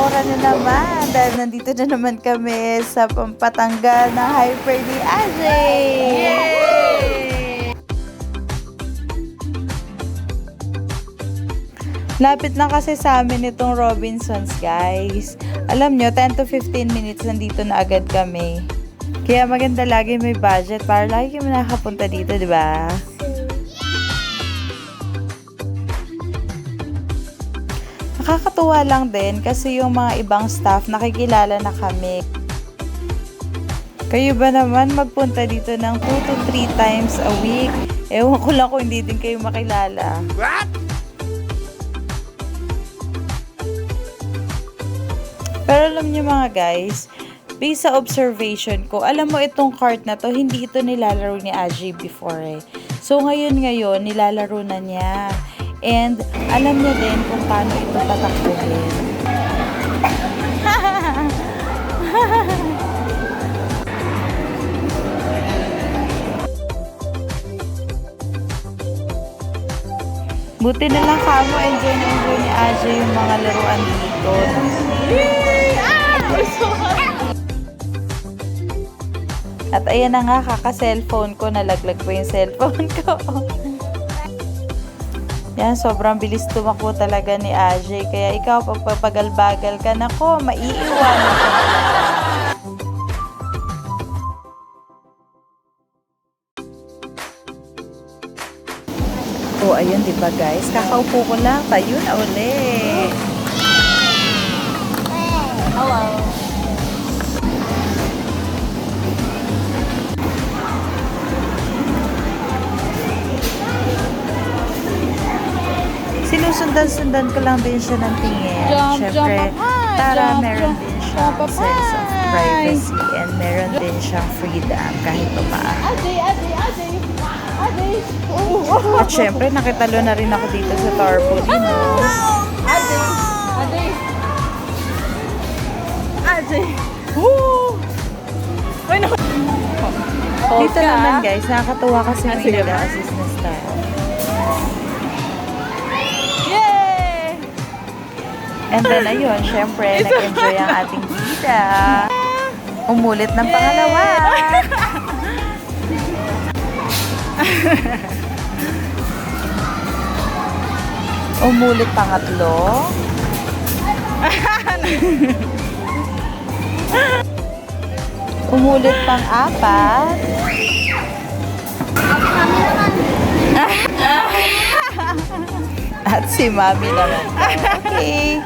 aura na naman dahil nandito na naman kami sa pampatanggal ng hyper ni Ajay! Lapit na kasi sa amin itong Robinsons, guys. Alam nyo, 10 to 15 minutes nandito na agad kami. Kaya maganda lagi may budget para lagi kami nakakapunta dito, di ba? Nakakatuwa lang din kasi yung mga ibang staff nakikilala na kami. Kayo ba naman magpunta dito ng 2 to 3 times a week? Ewan ko lang kung hindi din kayo makilala. Pero alam niyo mga guys, based sa observation ko, alam mo itong cart na to, hindi ito nilalaro ni Aji before eh. So ngayon ngayon, nilalaro na niya. And alam niya din kung paano ito tatakbuhin. Buti na lang kamo, enjoy na enjoy ni Aji yung mga laruan dito. At ayan na nga, kaka-cellphone ko, nalaglag pa yung cellphone ko. Yan, sobrang bilis tumakbo talaga ni Ajay. Kaya ikaw, pagpapagal-bagal ka, nako, na lang. Oh, ayun, di ba guys? Kakaupo ko lang, tayo na uli. Hello. Sinusundan-sundan ko lang din siya ng tingin. Jump, Siyempre, jump up para jump, meron jump, din siyang jump sense of privacy and meron din siyang freedom kahit pa paano. Ate, ate, ate. Ate. Oh. At syempre, nakitalo na rin ako dito sa Tarpaulino. Ate. Ate. Ate. Woo! Ay, no. Dito naman guys, nakakatuwa kasi Ah, may nag-assist na staff. And then ayun, syempre, nag-enjoy ang ating bida. Umulit ng pangalawa. Umulit pangatlo. Umulit pang apat. At si Mami naman. Okay.